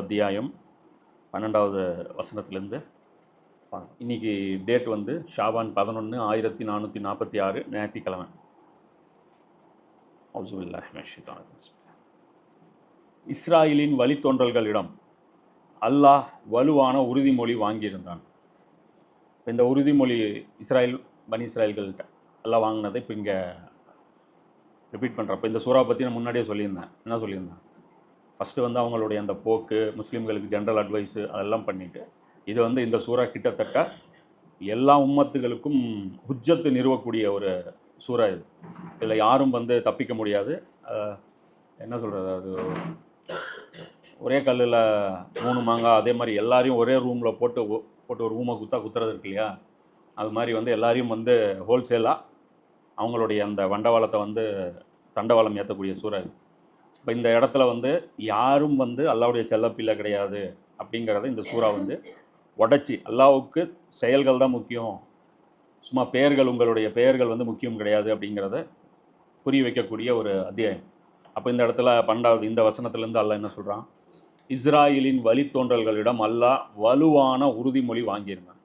அத்தியாயம் பன்னெண்டாவது வசனத்துலேருந்து இன்றைக்கி இன்னைக்கு டேட் வந்து ஷாபான் பதினொன்று ஆயிரத்தி நானூற்றி நாற்பத்தி ஆறு ஞாயிற்றுக்கிழமை. இஸ்ராயலின் வழித்தோன்றல்களிடம் அல்லாஹ் வலுவான உறுதிமொழி வாங்கியிருந்தான். இந்த உறுதிமொழி இஸ்ராயல் பனி இஸ்ராயல்கள்கிட்ட அல்லாஹ் வாங்கினதை இப்போ இங்கே ரிப்பீட் பண்ணுறப்ப இந்த சூறாவை பற்றி நான் முன்னாடியே சொல்லியிருந்தேன். என்ன சொல்லியிருந்தேன்? ஃபஸ்ட்டு வந்து அவங்களுடைய அந்த போக்கு முஸ்லீம்களுக்கு ஜென்ரல் அட்வைஸு அதெல்லாம் பண்ணிவிட்டு இது வந்து இந்த சூறா கிட்டத்தட்ட எல்லா உம்மத்துகளுக்கும் ஹுஜ்ஜத்து நிறுவக்கூடிய ஒரு சூறா இது. இதில் யாரும் வந்து தப்பிக்க முடியாது. என்ன சொல்கிறது அது? ஒரே கல்லில் மூணு மாங்காய் அதே மாதிரி எல்லாரையும் ஒரே ரூமில் போட்டு போட்டு ஒரு ரூமை குத்தா குத்துறது இருக்கு இல்லையா? அது மாதிரி வந்து எல்லாரையும் வந்து ஹோல்சேலாக அவங்களுடைய அந்த வண்டவாளத்தை வந்து தண்டவாளம் ஏற்றக்கூடிய சூறா இது. இப்போ இந்த இடத்துல வந்து யாரும் வந்து அல்லாவுடைய செல்லப்பிள்ளை கிடையாது அப்படிங்கிறத இந்த சூறா வந்து உடைச்சி அல்லாவுக்கு செயல்கள் தான் முக்கியம். சும்மா பெயர்கள் உங்களுடைய பெயர்கள் வந்து முக்கியம் கிடையாது அப்படிங்கிறத புரிய வைக்கக்கூடிய ஒரு அத்தியாயம். அப்போ இந்த இடத்துல பன்னெண்டாவது இந்த வசனத்துலேருந்து அல்லாஹ் என்ன சொல்கிறான் இஸ்ராயலின் வழித்தோன்றல்களிடம் அல்லாஹ் வலுவான உறுதிமொழி வாங்கியிருந்தான்.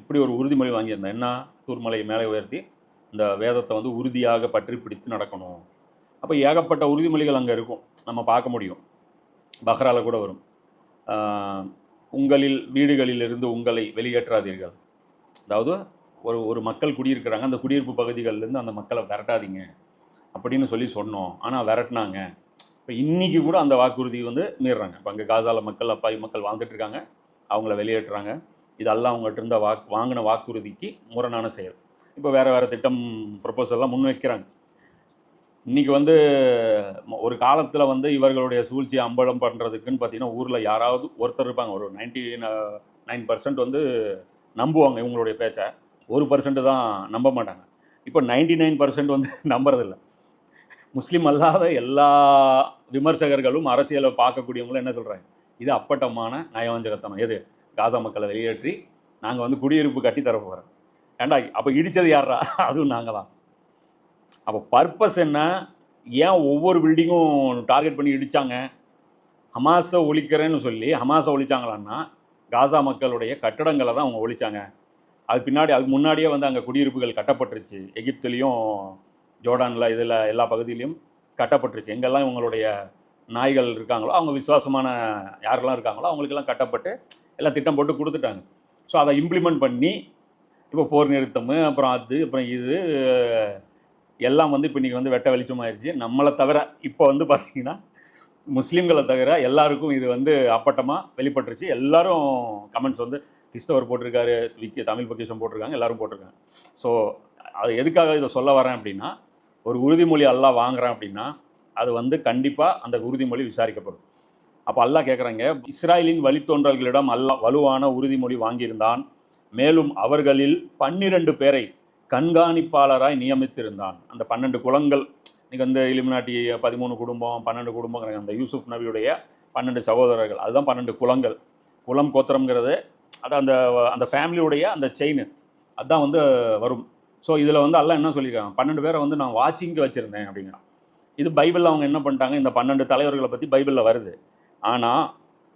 இப்படி ஒரு உறுதிமொழி வாங்கியிருந்தான். என்ன? தூர்மலையை மேலே உயர்த்தி இந்த வேதத்தை வந்து உறுதியாக பற்றி பிடித்து நடக்கணும். அப்போ ஏகப்பட்ட உறுதிமொழிகள் அங்கே இருக்கும். நம்ம பார்க்க முடியும். பஹ்ரால கூட வரும். உங்களில் வீடுகளிலிருந்து உங்களை வெளியேற்றாதீர்கள். அதாவது ஒரு ஒரு மக்கள் குடியிருக்கிறாங்க அந்த குடியிருப்பு பகுதிகளிலேருந்து அந்த மக்களை விரட்டாதீங்க. அப்படின்னு சொல்லி சொன்னோம். ஆனால் விரட்டினாங்க. இப்போ இன்றைக்கி கூட அந்த வாக்குறுதி வந்து மீறுறாங்க. இப்போ அங்கே காசால மக்கள் அப்பாவி மக்கள் வாழ்ந்துட்டுருக்காங்க அவங்கள வெளியேற்றுறாங்க. இதெல்லாம் அவங்ககிட்ட இருந்த வாக் வாங்கின வாக்குறுதிக்கு முரணான செயல். இப்போ வேறு வேறு திட்டம் ப்ரொப்போசல்லாம் முன் வைக்கிறாங்க இன்னைக்கு வந்து ஒரு காலத்தில் வந்து இவர்களுடைய சூழ்ச்சியை அம்பலம் பண்ணுறதுக்குன்னு பார்த்தீங்கன்னா ஊரில் யாராவது ஒருத்தர் இருப்பாங்க. ஒரு நைன்டி நைன் பர்சன்ட் வந்து நம்புவாங்க இவங்களுடைய பேச்சை. ஒரு பர்சன்ட் தான் நம்ப மாட்டாங்க. இப்போ நைன்டி நைன் பர்சன்ட் வந்து நம்புறதில்ல. முஸ்லீம் அல்லாத எல்லா விமர்சகர்களும் அரசியலை பார்க்கக்கூடியவங்களும் என்ன சொல்கிறாங்க இது அப்பட்டமான நயவஞ்சகத்தனம். எது? காசா மக்களை வெளியேற்றி நாங்கள் வந்து குடியிருப்பு கட்டி தர போகிறோம் ஏண்டா அப்போ இடித்தது யாரா அதுவும் நாங்கள் தான் அப்போ பர்பஸ் என்ன? ஏன் ஒவ்வொரு பில்டிங்கும் டார்கெட் பண்ணி இடித்தாங்க ஹமாஸை ஒழிக்கிறேன்னு சொல்லி ஹமாஸை ஒழிச்சாங்களான்னா காசா மக்களுடைய கட்டடங்களை தான் அவங்க ஒழிச்சாங்க. அது பின்னாடி அதுக்கு முன்னாடியே வந்து அங்கே குடியிருப்புகள் கட்டப்பட்டுருச்சு. எகிப்துலேயும் ஜோர்டானில் இதில் எல்லா பகுதியிலையும் கட்டப்பட்டுருச்சு. எங்கெல்லாம் இவங்களுடைய நாய்கள் இருக்காங்களோ அவங்க விசுவாசமான யாரெல்லாம் இருக்காங்களோ அவங்களுக்கெல்லாம் கட்டப்பட்டு எல்லாம் திட்டம் போட்டு கொடுத்துட்டாங்க. ஸோ அதை இம்ப்ளிமெண்ட் பண்ணி இப்போ போர் நிறுத்தம் அப்புறம் அது அப்புறம் இது எல்லாம் வந்து இப்போ இன்றைக்கி வந்து வெட்ட வெளிச்சமாயிருச்சு. நம்மளை தவிர இப்போ வந்து பார்த்தீங்கன்னா முஸ்லீம்களை தவிர எல்லாருக்கும் இது வந்து அப்பட்டமாக வெளிப்பட்டுருச்சு. எல்லாரும் கமெண்ட்ஸ் வந்து கிறிஸ்தவர் போட்டிருக்காரு விக்கி தமிழ் பொக்கிஷம் போட்டிருக்காங்க எல்லாரும் போட்டிருக்காங்க. ஸோ அது எதுக்காக இதை சொல்ல வரேன் அப்படின்னா ஒரு உறுதிமொழி அல்லா வாங்குறேன் அப்படின்னா அது வந்து கண்டிப்பாக அந்த உறுதிமொழி விசாரிக்கப்படும். அப்போ அல்லா கேட்குறாங்க இஸ்ராயலின் வழித்தோன்றல்களிடம் அல்லா வலுவான உறுதிமொழி வாங்கியிருந்தான். மேலும் அவர்களில் பன்னிரண்டு பேரை கண்காணிப்பாளராய் நியமித்திருந்தான். அந்த பன்னெண்டு குலங்கள் இன்றைக்கி வந்து இலிமினாட்டி பதிமூணு குடும்பம் பன்னெண்டு குடும்பங்கிற அந்த யூசுப் நபியுடைய பன்னெண்டு சகோதரர்கள். அதுதான் பன்னெண்டு குலங்கள். குலம் கோத்திரங்கிறது அது அந்த அந்த ஃபேமிலியுடைய அந்த செயின் அதுதான் வந்து வரும். ஸோ இதில் வந்து எல்லாம் என்ன சொல்லியிருக்காங்க பன்னெண்டு பேரை வந்து நான் வாட்சிங்க்கு வச்சுருந்தேன் அப்படிங்கிறான். இது பைபிளில் அவங்க என்ன பண்ணிட்டாங்க? இந்த பன்னெண்டு தலைவர்களை பற்றி பைபிளில் வருது. ஆனால்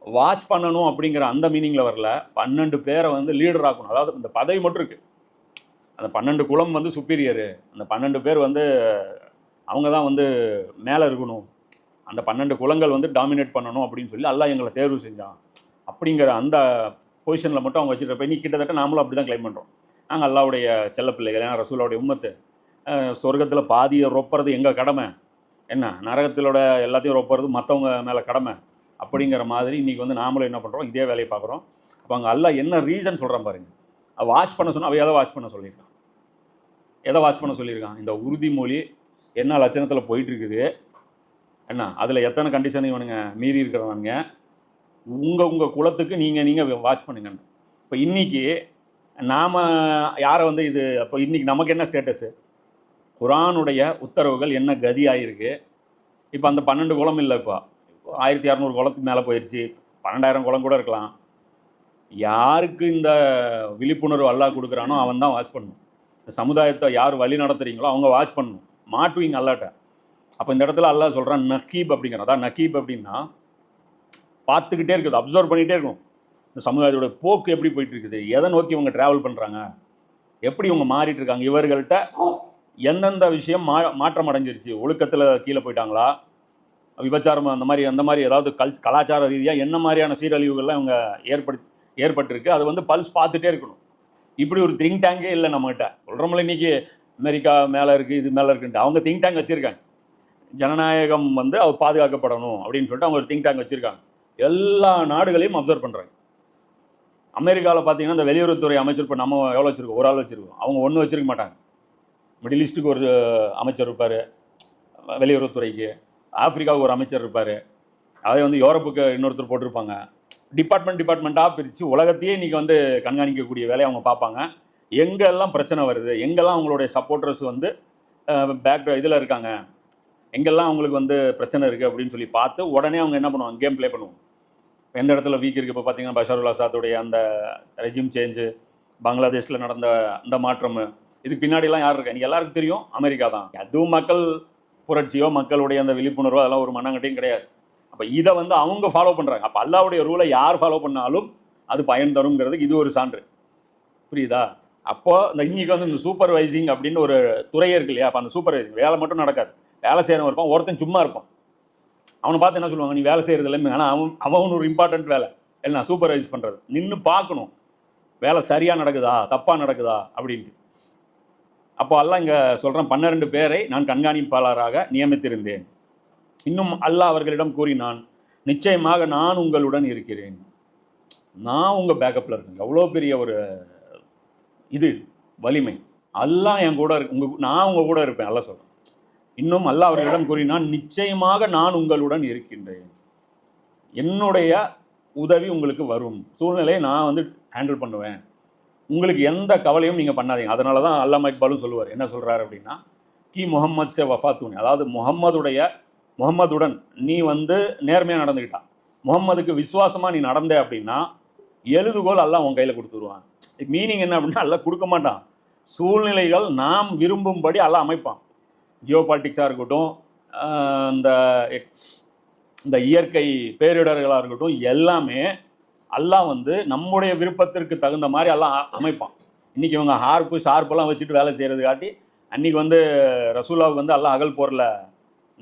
வாட்ச் பண்ணணும் அப்படிங்கிற அந்த மீனிங்கில் வரல. பன்னெண்டு பேரை வந்து லீடர் ஆக்கணும். அதாவது இந்த பதவி மட்டும் இருக்குது அந்த பன்னெண்டு குலம் வந்து சுப்பீரியரு அந்த பன்னெண்டு பேர் வந்து அவங்க தான் வந்து மேலே இருக்கணும். அந்த பன்னெண்டு குலங்கள் வந்து டாமினேட் பண்ணணும் அப்படின்னு சொல்லி எல்லாம் எங்களை தேர்வு செஞ்சான். அப்படிங்கிற அந்த பொசிஷனில் மட்டும் அவங்க வச்சுட்டு நீ கிட்டத்தட்ட நாமளும் அப்படி தான் கிளைம் பண்ணுறோம் நாங்கள் அல்லாவுடைய செல்லப்பிள்ளைகள் ஏன்னா ரசூலாவுடைய உம்மத்து. சொர்க்கத்தில் பாதியை ரொப்புறது எங்கள் கடமை? என்ன? நரகத்திலோட எல்லாத்தையும் ரொப்புறது மற்றவங்க மேலே கடமை? அப்படிங்கிற மாதிரி இன்றைக்கி வந்து நாமளும் என்ன பண்ணுறோம் இதே வேலையை பார்க்குறோம். அப்போ அங்கே அல்லாஹ் என்ன ரீசன் சொல்கிறேன் பாருங்க. வாட்ச் பண்ண சொன்னால் அவையால் வாட்ச் பண்ண சொல்லியிருக்கான். எதை வாட்ச் பண்ண சொல்லியிருக்கான்? இந்த உறுதிமொழி என்ன லட்சணத்தில் போயிட்டுருக்குது? என்ன? அதில் எத்தனை கண்டிஷன் இவனுங்க மீறி இருக்கிறவனுங்க? உங்கள் உங்கள் குலத்துக்கு நீங்கள் நீங்கள் வாட்ச் பண்ணுங்க இப்போ இன்றைக்கி நாம் யாரை வந்து இது அப்போ இன்னைக்கு நமக்கு என்ன ஸ்டேட்டஸு குரானுடைய உத்தரவுகள் என்ன கதி ஆகிருக்கு இப்போ அந்த பன்னெண்டு குளம் இல்லை இப்போ. ஆயிரத்தி இரநூறு குளத்துக்கு மேலே போயிடுச்சு பன்னெண்டாயிரம் குளம் கூட இருக்கலாம். யாருக்கு இந்த விழிப்புணர்வு அல்லா கொடுக்குறானோ அவன் தான் வாட்ச் பண்ணணும் சமுதாயத்தை யார் வழி நடத்துறீங்களோ அவங்க வாட்ச் பண்ணணும். மாட்டுவீங்க அல்லாட்ட அப்போ இந்த இடத்துல அல்லா சொல்கிறான் நக்கீப் அப்படிங்கிற அதான் நக்கீப் அப்படின்னா பார்த்துக்கிட்டே இருக்குது அப்சர்வ் பண்ணிகிட்டே இருக்கும் இந்த சமுதாயத்தோட போக்கு எப்படி போயிட்டு இருக்குது? எதை நோக்கி இவங்க ட்ராவல் பண்ணுறாங்க எப்படி இவங்க மாறிட்டு இருக்காங்க? இவர்கள்ட்ட எந்தெந்த விஷயம் மா மாற்றம் அடைஞ்சிருச்சு? ஒழுக்கத்தில் கீழே போயிட்டாங்களா? விபச்சாரம் அந்த மாதிரி அந்த மாதிரி ஏதாவது கல் கலாச்சார ரீதியாக என்ன மாதிரியான சீரழிவுகள்லாம் இவங்க ஏற்படுத்தி ஏற்பட்டிருக்கு? அது வந்து பல்ஸ் பார்த்துட்டே இருக்கணும். இப்படி ஒரு திங்க் டேங்கே இல்லை நம்மகிட்ட. சொல்கிறோம்ல இன்னைக்கு அமெரிக்கா மேலே இருக்குது இது மேலே இருக்குன்ட்டு. அவங்க திங்க் டேங்க் வச்சுருக்காங்க. ஜனநாயகம் வந்து அவர் பாதுகாக்கப்படணும் அப்படின்னு சொல்லிட்டு அவங்க ஒரு திங்க் டேங்க் வச்சுருக்காங்க. எல்லா நாடுகளையும் அப்சர்வ் பண்ணுறாங்க அமெரிக்காவில் பார்த்தீங்கன்னா இந்த வெளியுறவுத்துறை அமைச்சர் இப்போ நம்ம எவ்வளோ வச்சுருக்கோம்? ஒரு ஆள் வச்சுருக்கோம். அவங்க ஒன்றும் வச்சிருக்க மாட்டாங்க. மிடில் ஈஸ்ட்டுக்கு ஒரு அமைச்சர் இருப்பார். வெளியுறவுத்துறைக்கு. ஆப்பிரிக்காவுக்கு ஒரு அமைச்சர் இருப்பார். அதே வந்து யூரோப்புக்கு இன்னொருத்தர் போட்டிருப்பாங்க. டிபார்ட்மெண்ட் டிபார்ட்மெண்ட்டாக பிரித்து உலகத்தையே இன்றைக்கி வந்து கண்காணிக்கக்கூடிய வேலையை அவங்க பார்ப்பாங்க. எங்கெல்லாம் பிரச்சனை வருது? எங்கெல்லாம் அவங்களுடைய சப்போர்ட்டர்ஸ் வந்து பேக் இதில் இருக்காங்க? எங்கெல்லாம் அவங்களுக்கு வந்து பிரச்சனை இருக்குது அப்படின்னு சொல்லி பார்த்து உடனே அவங்க என்ன பண்ணுவாங்க? கேம் ப்ளே பண்ணுவோம் எந்த இடத்துல வீக் இருக்குது இப்போ பார்த்தீங்கன்னா பஷாருல் அசாத்துடைய அந்த ரெஜிம் சேஞ்சு பங்களாதேஷில் நடந்த அந்த மாற்றம் இதுக்கு பின்னாடிலாம் யார் இருக்கா? இன்றைக்கி எல்லாருக்கும் தெரியும் அமெரிக்கா தான். அதுவும் மக்கள் புரட்சியோ மக்களுடைய அந்த விழிப்புணர்வோ அதெல்லாம் ஒரு மண்ணங்கட்டையும் கிடையாது. அப்போ இதை வந்து அவங்க ஃபாலோ பண்ணுறாங்க அப்போ அல்லாவுடைய ரூலை யார் ஃபாலோ பண்ணாலும் அது பயன் தருங்கிறதுக்கு இது ஒரு சான்று. புரியுதா? அப்போது இந்த இன்னைக்கு வந்து இந்த சூப்பர்வைசிங் அப்படின்னு ஒரு துறையே இருக்கு இல்லையா? அப்போ அந்த சூப்பர்வைசிங் வேலை மட்டும் நடக்காது. வேலை செய்கிறவங்க இருப்பான் ஒருத்தன் சும்மா இருப்பான். அவனை பார்த்து என்ன சொல்லுவாங்க? நீ வேலை செய்கிறது எல்லாமே ஆனால் அவன் அவன் ஒரு இம்பார்ட்டன்ட் வேலை. இல்லை நான் சூப்பர்வைஸ் பண்ணுறது நின்று பார்க்கணும். வேலை சரியாக நடக்குதா? தப்பாக நடக்குதா? அப்படின்ட்டு. அப்போ எல்லாம் இங்கே சொல்கிறேன் பன்னிரெண்டு பேரை நான் கண்காணிப்பாளராக நியமித்திருந்தேன். இன்னும் அல்லாஹ் அவர்களிடம் கூறினான் நிச்சயமாக நான் உங்களுடன் இருக்கிறேன். நான் உங்கள் பேக்கப்பில் இருக்கேன். எவ்வளோ பெரிய ஒரு இது வலிமை. அல்லாஹ் என் கூட இருக்கு உங்கள் நான் உங்கள் கூட இருப்பேன் அல்லாஹ் சொல்கிறேன் இன்னும் அல்லாஹ் அவர்களிடம் கூறினான் நிச்சயமாக நான் உங்களுடன் இருக்கின்றேன். என்னுடைய உதவி உங்களுக்கு வரும். சூழ்நிலையை நான் வந்து ஹேண்டில் பண்ணுவேன். உங்களுக்கு எந்த கவலையும் நீங்கள் பண்ணாதீங்க. அதனால தான் அல்லாம இக்பாலும் சொல்லுவார். என்ன சொல்கிறார் அப்படின்னா கி முகமது சே வஃபாத்தூனி அதாவது முகம்மதுடைய முகம்மதுடன் நீ வந்து நேர்மையாக நடந்துக்கிட்டா. முகம்மதுக்கு விசுவாசமாக நீ நடந்த அப்படின்னா எழுதுகோல் எல்லாம் உன் கையில் கொடுத்துருவான் மீனிங் என்ன அப்படின்னா எல்லாம் கொடுக்க மாட்டான். சூழ்நிலைகள் நாம் விரும்பும்படி எல்லாம் அமைப்பான். ஜியோ பாலிட்டிக்ஸாக இருக்கட்டும் இந்த இந்த இயற்கை பேரிடர்களாக இருக்கட்டும் எல்லாமே எல்லாம் வந்து நம்முடைய விருப்பத்திற்கு தகுந்த மாதிரி எல்லாம் அமைப்பான். இன்றைக்கி இவங்க ஹார்ப்பு ஷார்ப்பெல்லாம் வச்சுட்டு வேலை செய்கிறது காட்டி அன்றைக்கி வந்து ரசூலாவுக்கு வந்து எல்லாம் அகல் போரில்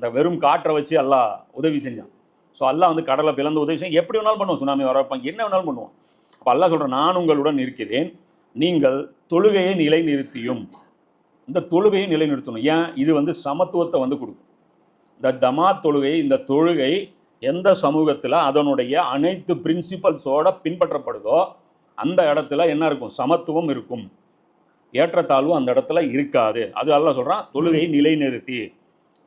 இந்த வெறும் காற்றை வச்சு எல்லாம் உதவி செஞ்சான். ஸோ எல்லாம் வந்து கடலை பிளந்து உதவி செய்யும் எப்படி வேணாலும் பண்ணுவோம் சுனாமி வர வைப்பாங்க என்ன வேணாலும் பண்ணுவோம் அப்போ அல்லா சொல்கிறேன் நான் உங்களுடன் இருக்கிறேன். நீங்கள் தொழுகையை நிலைநிறுத்தியும். இந்த தொழுகையை நிலைநிறுத்தணும். ஏன்? இது வந்து சமத்துவத்தை வந்து கொடுக்கும். இந்த தமாத் தொழுகை இந்த தொழுகை எந்த சமூகத்தில் அதனுடைய அனைத்து பிரின்சிபல்ஸோட பின்பற்றப்படுதோ அந்த இடத்துல என்ன இருக்கும்? சமத்துவம் இருக்கும். ஏற்றத்தாழ்வு அந்த இடத்துல இருக்காது. அது அதெல்லாம் சொல்கிறான் தொழுகையை நிலைநிறுத்தி.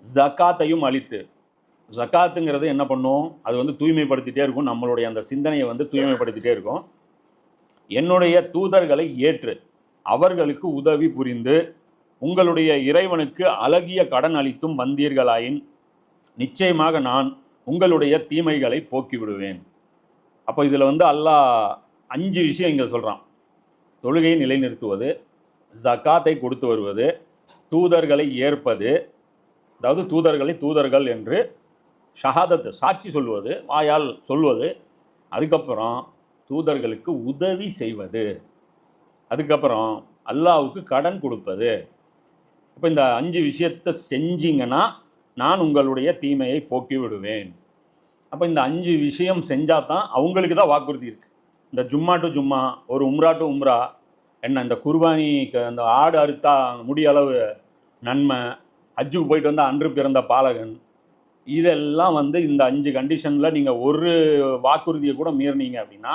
ஜக்காத்தையும் அழித்து. ஜக்காத்துங்கிறது என்ன பண்ணும்? அது வந்து தூய்மைப்படுத்திட்டே இருக்கும். நம்மளுடைய அந்த சிந்தனையை வந்து தூய்மைப்படுத்திட்டே இருக்கும். என்னுடைய தூதர்களை ஏற்று அவர்களுக்கு உதவி புரிந்து உங்களுடைய இறைவனுக்கு அழகிய கடன் அளித்தும் வந்தீர்களாயின் நிச்சயமாக நான் உங்களுடைய தீமைகளை போக்கி விடுவேன் அப்போ இதில் வந்து அல்லாஹ் அஞ்சு விஷயம் இங்கே சொல்கிறான் தொழுகையை நிலைநிறுத்துவது ஜக்காத்தை கொடுத்து வருவது தூதர்களை ஏற்பது அதாவது தூதர்களை தூதர்கள் என்று ஷஹாதத் சாட்சி சொல்வது வாயால் சொல்வது அதுக்கப்புறம் தூதர்களுக்கு உதவி செய்வது அதுக்கப்புறம் அல்லாவுக்கு கடன் கொடுப்பது. இப்போ இந்த அஞ்சு விஷயத்தை செஞ்சீங்கன்னா நான் உங்களுடைய தீமையை போக்கி விடுவேன். அப்போ இந்த அஞ்சு விஷயம் செஞ்சால் தான் அவங்களுக்கு தான் வாக்குறுதி இருக்குது இந்த ஜும்மா டு ஜும்மா ஒரு உம்ரா டு உம்ரா என்ன இந்த குர்பானி க- அந்த ஆடு அறுத்தா முடிய அளவு நன்மை ஹஜ்ஜுக்கு போயிட்டு வந்தால் அன்று பிறந்த பாலகன். இதெல்லாம் வந்து இந்த அஞ்சு கண்டிஷனில் நீங்கள் ஒரு வாக்குறுதியை கூட மீறினீங்க அப்படின்னா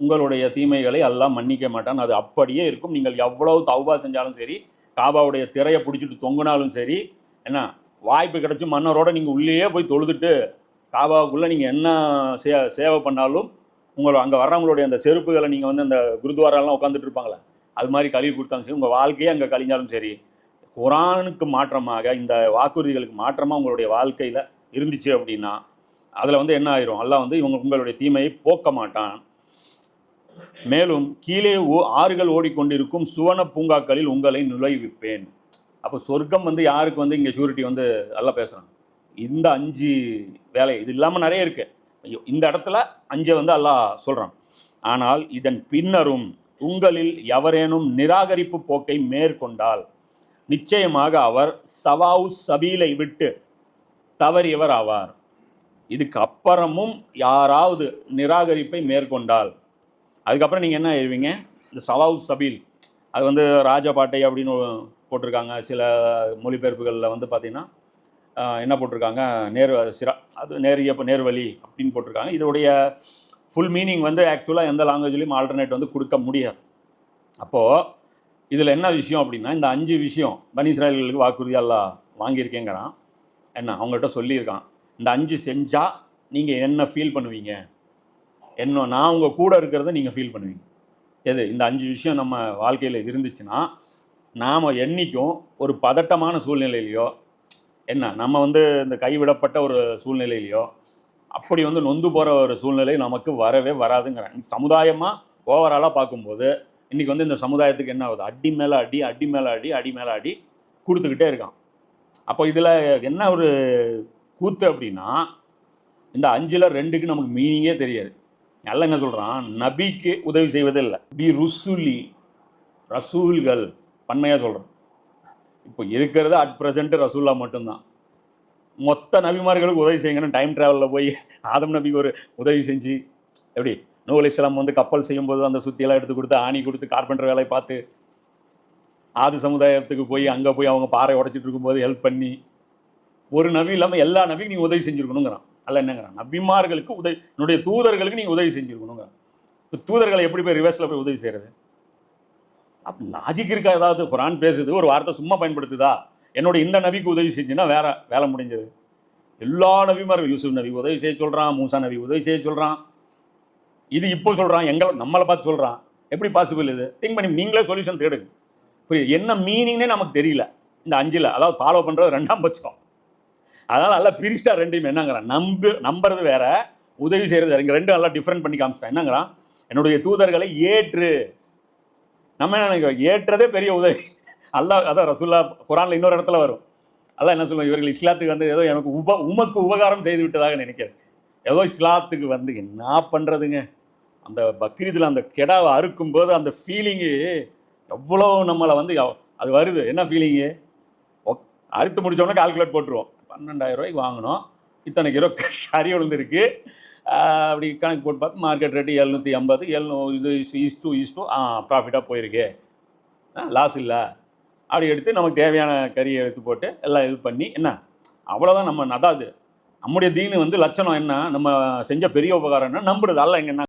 உங்களுடைய தீமைகளை எல்லாம் மன்னிக்க மாட்டான். அது அப்படியே இருக்கும். நீங்கள் எவ்வளவு தௌபா செஞ்சாலும் சரி காபாவுடைய திரையை பிடிச்சிட்டு தொங்குனாலும் சரி என்ன வாய்ப்பு கிடச்சி மன்னரோட நீங்கள் உள்ளேயே போய் தொழுதுட்டு காபாவுக்குள்ளே நீங்கள் என்ன சே சேவை பண்ணாலும் உங்களை அங்கே வர்றவங்களுடைய அந்த செருப்புகளை நீங்கள் வந்து அந்த குருத்வாராலாம் உட்காந்துட்டு இருப்பாங்களே அது மாதிரி கழுவி கொடுத்தாலும் சரி உங்கள் வாழ்க்கையே அங்கே கழிஞ்சாலும் சரி குரானுக்கு மாற்றமாக இந்த வாக்குறுதிகளுக்கு மாற்றமாக உங்களுடைய வாழ்க்கையில் இருந்துச்சு அப்படின்னா அதில் வந்து என்ன ஆயிரும்? அல்லாஹ் வந்து இவங்க உங்களுடைய தீமையை போக்க மாட்டான். மேலும் கீழே ஓ ஆறுகள் ஓடிக்கொண்டிருக்கும் சுவன பூங்காக்களில் உங்களை நுழைவிப்பேன். அப்போ சொர்க்கம் வந்து யாருக்கு வந்து இங்கே ஷூரிட்டி வந்து நல்லா பேசுகிறாங்க இந்த அஞ்சு வேலை இது இல்லாமல் நிறைய இருக்கு. ஐயோ இந்த இடத்துல அஞ்சை வந்து அல்லாஹ் சொல்கிறான் ஆனால் இதன் பின்னரும் உங்களில் எவரேனும் நிராகரிப்பு போக்கை மேற்கொண்டால் நிச்சயமாக அவர் சவாவு சபீலை விட்டு தவறியவர் ஆவார். இதுக்கு அப்புறமும் யாராவது நிராகரிப்பை மேற்கொண்டால் அதுக்கப்புறம் நீங்கள் என்ன எழுவீங்க இந்த சவாவு சபீல் அது வந்து ராஜபாட்டை அப்படின்னு போட்டிருக்காங்க சில மொழிபெயர்ப்புகளில் வந்து பார்த்திங்கன்னா என்ன போட்டிருக்காங்க? நேர் சிரா அது நேரிய நேர்வழி அப்படின்னு போட்டிருக்காங்க. இதோடைய ஃபுல் மீனிங் வந்து ஆக்சுவலாக எந்த லாங்குவேஜ்லேயும் ஆல்டர்னேட் வந்து கொடுக்க முடியாது. அப்போது இதில் என்ன விஷயம் அப்படின்னா இந்த அஞ்சு விஷயம் பனி இஸ்ராயல்களுக்கு வாங்கியிருக்கேங்கிறான். என்ன? அவங்ககிட்ட சொல்லியிருக்கான். இந்த அஞ்சு செஞ்சால் நீங்கள் என்ன ஃபீல் பண்ணுவீங்க? என்ன நான் உங்கள் கூட இருக்கிறத நீங்கள் ஃபீல் பண்ணுவீங்க. எது? இந்த அஞ்சு விஷயம் நம்ம வாழ்க்கையில் இருந்துச்சுன்னா நாம் என்றைக்கும் ஒரு பதட்டமான சூழ்நிலையிலையோ என்ன நம்ம வந்து இந்த கைவிடப்பட்ட ஒரு சூழ்நிலையிலையோ அப்படி வந்து நொந்து போகிற ஒரு சூழ்நிலை நமக்கு வரவே வராதுங்கிறேன். சமுதாயமாக ஓவராலாக பார்க்கும்போது இன்றைக்கி வந்து இந்த சமுதாயத்துக்கு என்ன ஆகுது? அடி மேலே அடி அடி மேலே அடி அடி மேலே அடி கொடுத்துக்கிட்டே இருக்கான். அப்போ இதில் என்ன ஒரு கூத்து அப்படின்னா இந்த அஞ்சில் ரெண்டுக்கு நமக்கு மீனிங்கே தெரியாது. நல்லா என்ன சொல்கிறான் நபிக்கு உதவி செய்வதே இல்லை பி ருசுலி ரசூல்கள் பன்மையாக சொல்கிறேன் இப்போ இருக்கிறது அட் ப்ரெசென்ட்டு ரசூல்லா மட்டும்தான். மொத்த நபிமார்களுக்கு உதவி செய்யுங்கன்னு டைம் ட்ராவலில் போய் ஆதம் நபிக்கு ஒரு உதவி செஞ்சு எப்படி? நூல் இஸ்லாம் வந்து கப்பல் செய்யும்போது அந்த சுத்தியெல்லாம் எடுத்து கொடுத்து ஆணி கொடுத்து கார்பெண்டர் வேலையை பார்த்து ஆது சமுதாயத்துக்கு போய் அங்கே போய் அவங்க பாறை உடைச்சிட்டு இருக்கும்போது ஹெல்ப் பண்ணி ஒரு நபி இல்லாமல் எல்லா நபிக்கும் நீ உதவி செஞ்சுருக்கணுங்கிறான். அல்ல என்னங்கிறான்? நபிமார்களுக்கு உதவி என்னுடைய தூதர்களுக்கு நீ உதவி செஞ்சுருக்கணுங்கிறான். இப்போ தூதர்களை எப்படி போய் ரிவர்ஸில் போய் உதவி செய்கிறது அப்போ லாஜிக் இருக்கா? ஏதாவது குரான் பேசுது ஒரு வார்த்தை சும்மா பயன்படுத்துதா? என்னோட இந்த நபிக்கு உதவி செஞ்சுன்னா வேற வேலை முடிஞ்சது. எல்லா நபிமாரும் யூசுப் நபி உதவி செய்ய சொல்கிறான் மூசா நபி உதவி செய்ய சொல்கிறான் இது இப்போ சொல்கிறான் எங்களை நம்மளை பார்த்து சொல்கிறான் எப்படி பாசிபிள் இது? திங்க் பண்ணி நீங்களே சொல்யூஷன் தேடுங்க. புரியுது? என்ன மீனிங்னே நமக்கு தெரியல. இந்த அஞ்சில் அதாவது ஃபாலோ பண்ணுறது ரெண்டாம் பட்சம். அதனால் நல்லா பிரிச்சிட்டா ரெண்டையும். என்னங்கிறான்? நம்பு நம்புறது வேற உதவி செய்கிறது வேற. இங்கே ரெண்டும் நல்லா டிஃப்ரெண்ட் பண்ணி காமிச்சிட்டான். என்னங்கிறான்? என்னுடைய தூதர்களை ஏற்று. நம்ம என்ன நினைக்கிறோம்? ஏற்றதே பெரிய உதவி. அல்லா அதான் ரசுல்லா குரான்ல இன்னொரு இடத்துல வரும். அதான் என்ன சொல்லுவோம் இவர்கள் இஸ்லாத்துக்கு வந்து ஏதோ எனக்கு உப உமக்கு உபகாரம் செய்து விட்டதாக நினைக்கிறேன் ஏதோ இஸ்லாத்துக்கு வந்து என்ன பண்ணுறதுங்க அந்த பக்ரீதில் அந்த கெடாவை அறுக்கும்போது அந்த ஃபீலிங்கு எவ்வளோ நம்மளை வந்து அது வருது. என்ன ஃபீலிங்கு அறுத்து முடித்தோடனே கால்குலேட் போட்டுருவோம். பன்னெண்டாயிரம் ரூபாய்க்கு வாங்கினோம். இத்தனை கிலோ கறி விழுந்துருக்கு. அப்படி கணக்கு போட்டு பார்த்து மார்க்கெட் ரேட்டு எழுநூற்றி ஐம்பது எழுநூ இது ஈஸ் டூ ஈஸ் டூ ஆ ப்ராஃபிட்டாக போயிருக்கு. லாஸ் இல்லை. அப்படி எடுத்து நமக்கு தேவையான கறியை எடுத்து போட்டு எல்லாம் இது பண்ணி என்ன? அவ்வளோதான் நம்ம நடாது. நம்முடைய தீனு வந்து லட்சணம் என்ன? நம்ம செஞ்ச பெரிய உபகாரம் என்ன? நம்புறது அல்ல எங்கன்னா என்ன